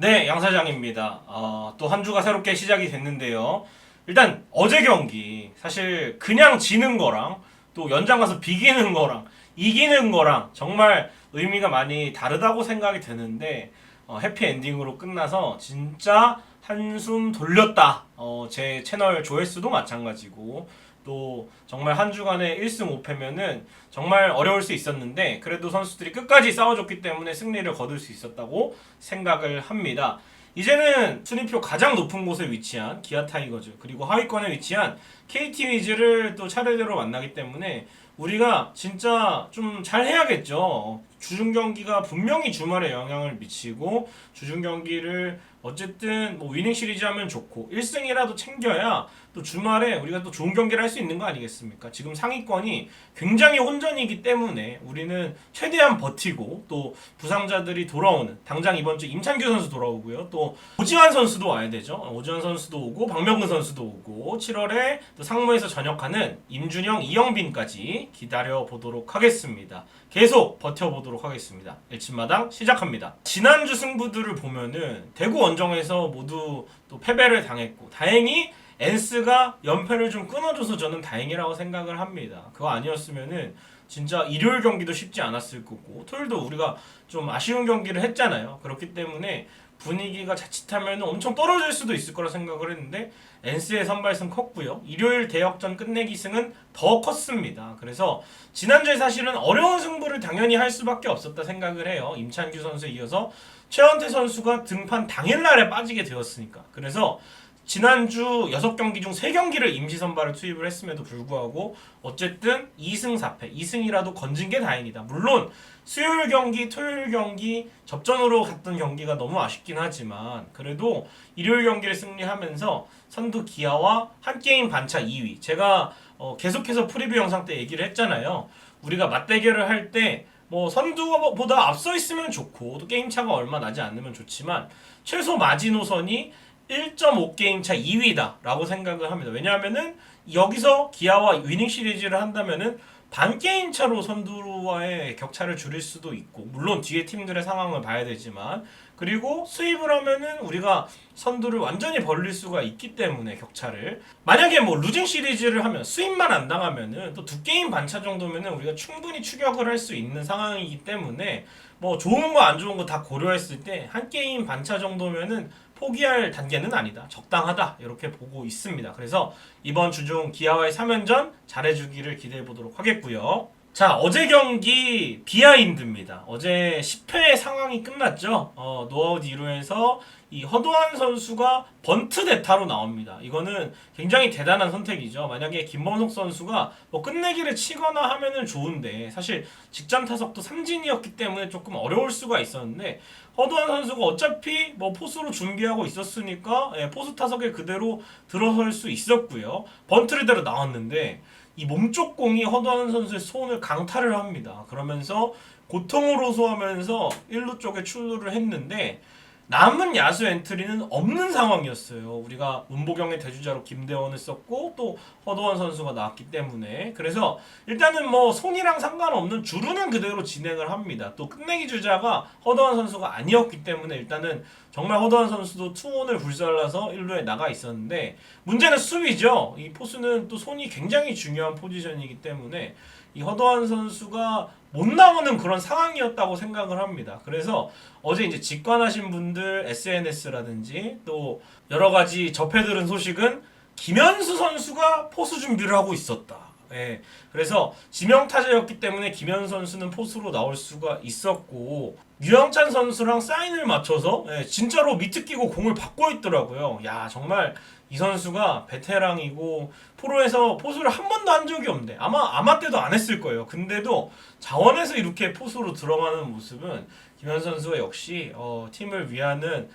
네, 양 사장입니다. 어, 또 한 주가 새롭게 시작이 됐는데요. 일단 어제 경기 사실 그냥 지는 거랑 또 연장 가서 비기는 거랑 이기는 거랑 정말 의미가 많이 다르다고 생각이 드는데 어, 해피 엔딩으로 끝나서 진짜 한숨 돌렸다. 어, 제 채널 조회수도 마찬가지고 또 정말 한 주간에 1승 5패면은 정말 어려울 수 있었는데 그래도 선수들이 끝까지 싸워줬기 때문에 승리를 거둘 수 있었다고 생각을 합니다. 이제는 순위표 가장 높은 곳에 위치한 기아 타이거즈 그리고 하위권에 위치한 KT 위즈를 또 차례대로 만나기 때문에 우리가 진짜 좀 잘 해야겠죠. 주중 경기가 분명히 주말에 영향을 미치고 주중 경기를 어쨌든 뭐 위닝 시리즈 하면 좋고 1승이라도 챙겨야 또 주말에 우리가 또 좋은 경기를 할 수 있는 거 아니겠습니까? 지금 상위권이 굉장히 혼전이기 때문에 우리는 최대한 버티고 또 부상자들이 돌아오는 당장 이번 주 임찬규 선수 돌아오고요. 또 오지환 선수도 와야 되죠. 오지환 선수도 오고 박명근 선수도 오고 7월에 또 상무에서 전역하는 임준영, 이영빈까지 기다려 보도록 하겠습니다. 계속 버텨보도록 하겠습니다. 일침마당 시작합니다. 지난주 승부들을 보면은 대구 원정에서 모두 또 패배를 당했고 다행히 엔스가 연패를 좀 끊어줘서 저는 다행이라고 생각을 합니다. 그거 아니었으면은 진짜 일요일 경기도 쉽지 않았을 거고 토요일도 우리가 좀 아쉬운 경기를 했잖아요. 그렇기 때문에 분위기가 자칫하면 엄청 떨어질 수도 있을 거라 생각을 했는데 엔스의 선발승 컸고요. 일요일 대역전 끝내기 승은 더 컸습니다. 그래서 지난주에 사실은 어려운 승부를 당연히 할 수밖에 없었다 생각을 해요. 임찬규 선수에 이어서 최원태 선수가 등판 당일날에 빠지게 되었으니까. 그래서 지난주 6경기 중 3경기를 임시 선발을 투입을 했음에도 불구하고 어쨌든 2승 4패, 2승이라도 건진 게 다행이다. 물론 수요일 경기, 토요일 경기 접전으로 갔던 경기가 너무 아쉽긴 하지만 그래도 일요일 경기를 승리하면서 선두 기아와 한 게임 반차 2위. 제가 어, 계속해서 프리뷰 영상 때 얘기를 했잖아요. 우리가 맞대결을 할때 뭐 선두보다 앞서 있으면 좋고 또 게임 차가 얼마 나지 않으면 좋지만 최소 마지노선이 1.5게임 차 2위다라고 생각을 합니다. 왜냐하면은 여기서 기아와 위닝 시리즈를 한다면은 반 게임 차로 선두와의 격차를 줄일 수도 있고 물론 뒤에 팀들의 상황을 봐야 되지만 그리고 수입을 하면은 우리가 선두를 완전히 벌릴 수가 있기 때문에 격차를 만약에 뭐 루징 시리즈를 하면 수입만 안 당하면은 또 두 게임 반차 정도면은 우리가 충분히 추격을 할 수 있는 상황이기 때문에 뭐 좋은 거 안 좋은 거 다 고려했을 때 한 게임 반차 정도면은 포기할 단계는 아니다. 적당하다. 이렇게 보고 있습니다. 그래서 이번 주중 기아와의 3연전 잘해주기를 기대해 보도록 하겠고요. 자, 어제 경기 비하인드입니다. 어제 10회 상황이 끝났죠. 어, 노아웃 2루에서 이 허도한 선수가 번트 대타로 나옵니다. 이거는 굉장히 대단한 선택이죠. 만약에 김범석 선수가 뭐 끝내기를 치거나 하면은 좋은데 사실 직전 타석도 삼진이었기 때문에 조금 어려울 수가 있었는데 허도한 선수가 어차피 뭐 포수로 준비하고 있었으니까 예, 포수 타석에 그대로 들어설 수 있었고요. 번트를 대로 나왔는데 이 몸쪽 공이 허도한 선수의 손을 강타를 합니다. 그러면서 고통을 호소하면서 1루 쪽에 출루를 했는데 남은 야수 엔트리는 없는 상황이었어요. 우리가 문보경의 대주자로 김대원을 썼고 또 허도원 선수가 나왔기 때문에 그래서 일단은 뭐 손이랑 상관없는 주루는 그대로 진행을 합니다. 또 끝내기 주자가 허도원 선수가 아니었기 때문에 일단은 정말 허도원 선수도 투혼을 불살라서 1루에 나가 있었는데 문제는 수비죠. 이 포수는 또 손이 굉장히 중요한 포지션이기 때문에 이 허도한 선수가 못 나오는 그런 상황이었다고 생각을 합니다. 그래서 어제 이제 직관하신 분들 SNS라든지 또 여러 가지 접해 들은 소식은 김현수 선수가 포수 준비를 하고 있었다. 예. 그래서 지명 타자였기 때문에 김현 선수는 포수로 나올 수가 있었고 유영찬 선수랑 사인을 맞춰서 예, 진짜로 미트 끼고 공을 받고 있더라고요. 야 정말 이 선수가 베테랑이고 프로에서 포수를 한 번도 한 적이 없는데 아마 아마 때도 안 했을 거예요. 근데도 자원에서 이렇게 포수로 들어가는 모습은 김현 선수가 역시 어, 팀을 위하는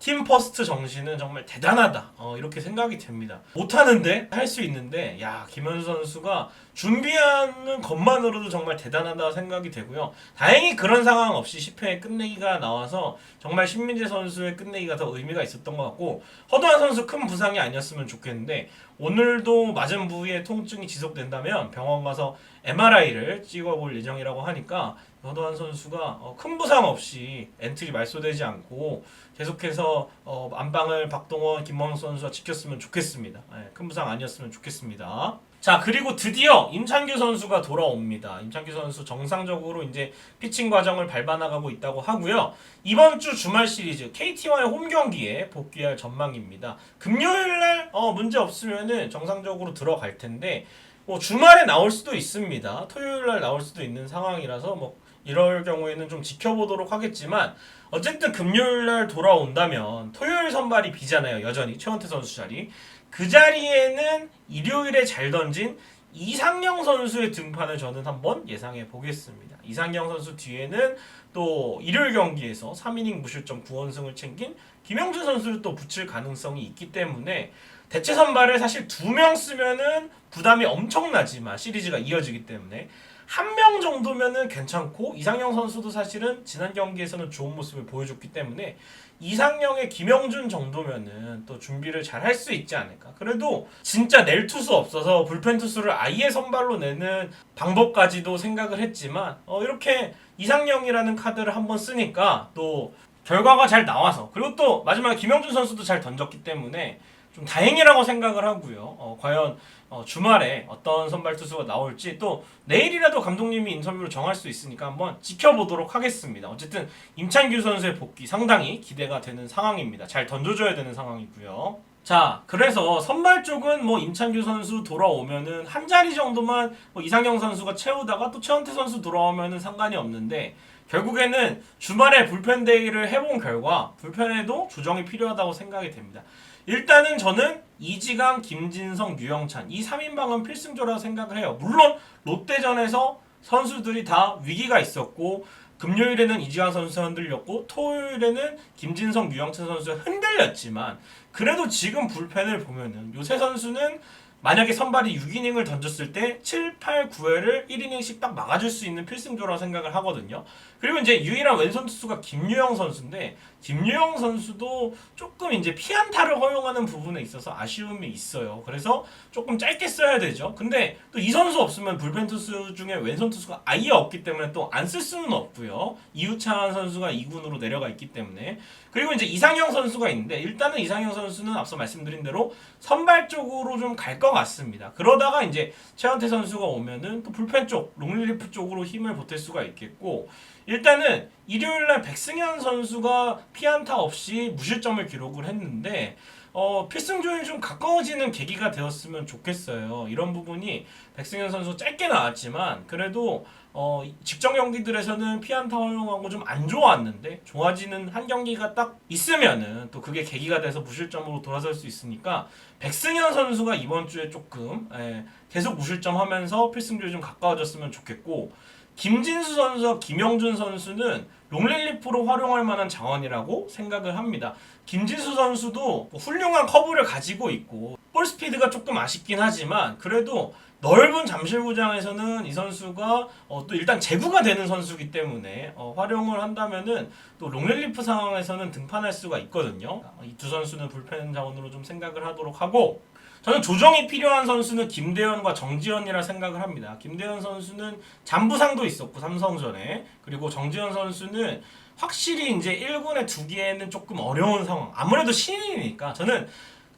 팀 퍼스트 정신은 정말 대단하다. 어, 이렇게 생각이 됩니다. 못하는데 할 수 있는데, 야, 김현수 선수가 준비하는 것만으로도 정말 대단하다 생각이 되고요. 다행히 그런 상황 없이 10회에 끝내기가 나와서 정말 신민재 선수의 끝내기가 더 의미가 있었던 것 같고, 허도한 선수 큰 부상이 아니었으면 좋겠는데, 오늘도 맞은 부위에 통증이 지속된다면 병원 가서 MRI를 찍어볼 예정이라고 하니까 허도한 선수가 어, 큰 부상 없이 엔트리 말소되지 않고 계속해서 어, 안방을 박동원, 김원호 선수가 지켰으면 좋겠습니다. 예, 큰 부상 아니었으면 좋겠습니다. 자 그리고 드디어 임창규 선수가 돌아옵니다. 임창규 선수 정상적으로 이제 피칭 과정을 밟아나가고 있다고 하고요. 이번 주 주말 시리즈 KT와의 홈 경기에 복귀할 전망입니다. 금요일 날 어, 문제 없으면은 정상적으로 들어갈 텐데 뭐 주말에 나올 수도 있습니다. 토요일 날 나올 수도 있는 상황이라서 뭐 이럴 경우에는 좀 지켜보도록 하겠지만 어쨌든 금요일 날 돌아온다면 토요일 선발이 비잖아요. 여전히 최원태 선수 자리. 그 자리에는 일요일에 잘 던진 이상영 선수의 등판을 저는 한번 예상해 보겠습니다. 이상영 선수 뒤에는 또 일요일 경기에서 3이닝 무실점 9원승을 챙긴 김영준 선수를 또 붙일 가능성이 있기 때문에 대체 선발을 사실 두 명 쓰면은 부담이 엄청나지만 시리즈가 이어지기 때문에 한 명 정도면은 괜찮고 이상영 선수도 사실은 지난 경기에서는 좋은 모습을 보여줬기 때문에 이상영의 김영준 정도면은 또 준비를 잘 할 수 있지 않을까. 그래도 진짜 낼 투수 없어서 불펜 투수를 아예 선발로 내는 방법까지도 생각을 했지만 어 이렇게 이상영이라는 카드를 한번 쓰니까 또 결과가 잘 나와서 그리고 또 마지막에 김영준 선수도 잘 던졌기 때문에 좀 다행이라고 생각을 하고요. 어, 과연 어, 주말에 어떤 선발 투수가 나올지 또 내일이라도 감독님이 인터뷰로 정할 수 있으니까 한번 지켜보도록 하겠습니다. 어쨌든 임찬규 선수의 복귀 상당히 기대가 되는 상황입니다. 잘 던져줘야 되는 상황이고요. 자, 그래서 선발 쪽은 뭐 임찬규 선수 돌아오면은 한 자리 정도만 뭐 이상영 선수가 채우다가 또 최원태 선수 돌아오면은 상관이 없는데 결국에는 주말에 불펜 데이를 해본 결과 불펜에도 조정이 필요하다고 생각이 됩니다. 일단은 저는 이지강, 김진성, 유영찬 이 3인방은 필승조라고 생각을 해요. 물론 롯데전에서 선수들이 다 위기가 있었고 금요일에는 이지강 선수가 흔들렸고 토요일에는 김진성, 유영찬 선수가 흔들렸지만 그래도 지금 불펜을 보면은 요새 선수는 만약에 선발이 6이닝을 던졌을 때 7, 8, 9회를 1이닝씩 딱 막아줄 수 있는 필승조라고 생각을 하거든요. 그리고 이제 유일한 왼손 투수가 김유영 선수인데 김유영 선수도 조금 이제 피안타를 허용하는 부분에 있어서 아쉬움이 있어요. 그래서 조금 짧게 써야 되죠. 근데 또 이 선수 없으면 불펜 투수 중에 왼손 투수가 아예 없기 때문에 또 안 쓸 수는 없고요. 이우찬 선수가 2군으로 내려가 있기 때문에 그리고 이제 이상형 선수가 있는데 일단은 이상형 선수는 앞서 말씀드린 대로 선발 쪽으로 좀갈 것 같습니다. 그러다가 이제 최원태 선수가 오면은 또 불펜 쪽, 롱리리프 쪽으로 힘을 보탤 수가 있겠고 일단은 일요일 날 백승현 선수가 피안타 없이 무실점을 기록을 했는데 어, 필승조에 좀 가까워지는 계기가 되었으면 좋겠어요. 이런 부분이 백승현 선수 짧게 나왔지만 그래도 어, 직전 경기들에서는 피안타 허용하고 좀 안 좋았는데 좋아지는 한 경기가 딱 있으면은 또 그게 계기가 돼서 무실점으로 돌아설 수 있으니까 백승현 선수가 이번 주에 조금 예, 계속 무실점하면서 필승조에 좀 가까워졌으면 좋겠고 김진수 선수와 김영준 선수는 롱릴리프로 활용할 만한 자원이라고 생각을 합니다. 김진수 선수도 뭐 훌륭한 커브를 가지고 있고 볼 스피드가 조금 아쉽긴 하지만 그래도 넓은 잠실구장에서는 이 선수가 어, 또 일단 제구가 되는 선수이기 때문에 어, 활용을 한다면은 또 롱릴리프 상황에서는 등판할 수가 있거든요. 이 두 선수는 불펜 자원으로 좀 생각을 하도록 하고 저는 조정이 필요한 선수는 김대현과 정지현이라 생각을 합니다. 김대현 선수는 잔부상도 있었고 삼성전에 그리고 정지현 선수는 확실히 이제 1군에 두기에는 조금 어려운 상황. 아무래도 신인이니까 저는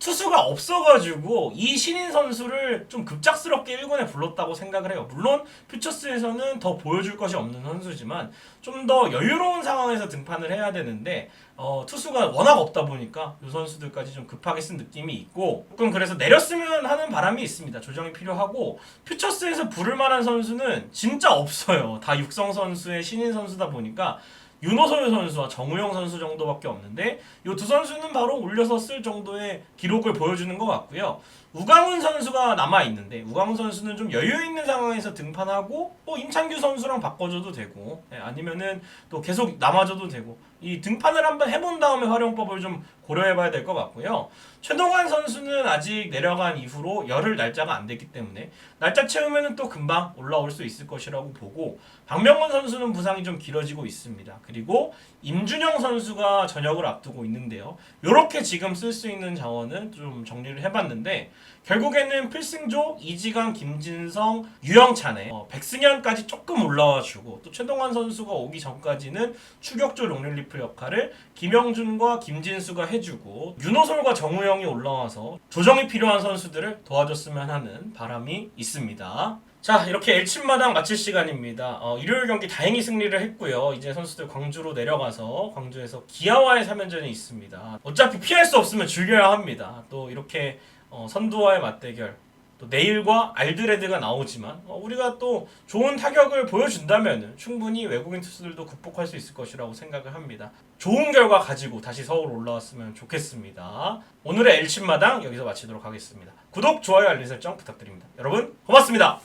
투수가 없어가지고 이 신인 선수를 좀 급작스럽게 1군에 불렀다고 생각을 해요. 물론 퓨처스에서는 더 보여줄 것이 없는 선수지만 좀 더 여유로운 상황에서 등판을 해야 되는데 어, 투수가 워낙 없다 보니까 이 선수들까지 좀 급하게 쓴 느낌이 있고 조금 그래서 내렸으면 하는 바람이 있습니다. 조정이 필요하고 퓨처스에서 부를 만한 선수는 진짜 없어요. 다 육성 선수의 신인 선수다 보니까 윤호소유 선수와 정우영 선수 정도밖에 없는데 이 두 선수는 바로 올려서 쓸 정도의 기록을 보여주는 것 같고요. 우강훈 선수가 남아 있는데 우강훈 선수는 좀 여유 있는 상황에서 등판하고 뭐 임창규 선수랑 바꿔줘도 되고 예, 아니면은 또 계속 남아줘도 되고 이 등판을 한번 해본 다음에 활용법을 좀 고려해봐야 될 것 같고요. 최동환 선수는 아직 내려간 이후로 열흘 날짜가 안 됐기 때문에 날짜 채우면은 또 금방 올라올 수 있을 것이라고 보고 박명건 선수는 부상이 좀 길어지고 있습니다. 그리고 임준영 선수가 전역을 앞두고 있는데요. 이렇게 지금 쓸 수 있는 자원은 좀 정리를 해봤는데 결국에는 필승조, 이지강, 김진성, 유영찬에 어, 백승현까지 조금 올라와주고 또 최동환 선수가 오기 전까지는 추격조 롱릴리프 역할을 김영준과 김진수가 해주고 윤호솔과 정우영이 올라와서 조정이 필요한 선수들을 도와줬으면 하는 바람이 있습니다. 자 이렇게 엘친마당 마칠 시간입니다. 어, 일요일 경기 다행히 승리를 했고요. 이제 선수들 광주로 내려가서 광주에서 기아와의 3연전이 있습니다. 어차피 피할 수 없으면 즐겨야 합니다. 또 이렇게 어, 선두와의 맞대결 또 내일과 알드레드가 나오지만 어, 우리가 또 좋은 타격을 보여준다면 충분히 외국인 투수들도 극복할 수 있을 것이라고 생각을 합니다. 좋은 결과 가지고 다시 서울 올라왔으면 좋겠습니다. 오늘의 엘친마당 여기서 마치도록 하겠습니다. 구독, 좋아요, 알림 설정 부탁드립니다. 여러분 고맙습니다.